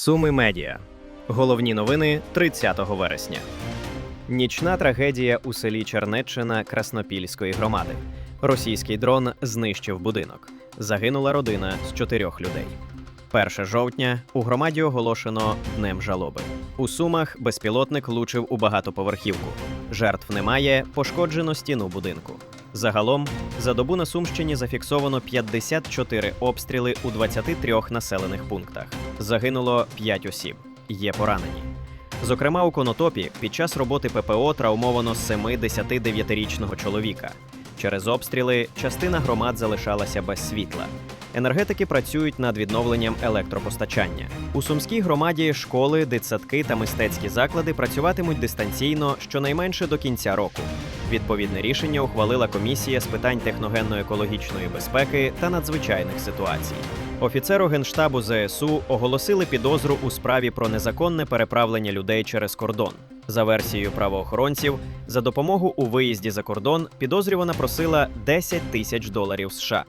Суми медіа. Головні новини 30 вересня. Нічна трагедія у селі Чернеччина Краснопільської громади. Російський дрон знищив будинок. Загинула родина з чотирьох людей. 1 жовтня у громаді оголошено днем жалоби. У Сумах безпілотник влучив у багатоповерхівку. Жертв немає, пошкоджено стіну будинку. Загалом за добу на Сумщині зафіксовано 54 обстріли у 23 населених пунктах. Загинуло 5 осіб. Є поранені. Зокрема, у Конотопі під час роботи ППО травмовано 79-річного чоловіка. Через обстріли частина громад залишалася без світла. Енергетики працюють над відновленням електропостачання. У сумській громаді школи, дитсадки та мистецькі заклади працюватимуть дистанційно щонайменше до кінця року. Відповідне рішення ухвалила комісія з питань техногенно-екологічної безпеки та надзвичайних ситуацій. Офіцеру генштабу ЗСУ оголосили підозру у справі про незаконне переправлення людей через кордон. За версією правоохоронців, за допомогу у виїзді за кордон підозрювана просила 10 тисяч доларів США.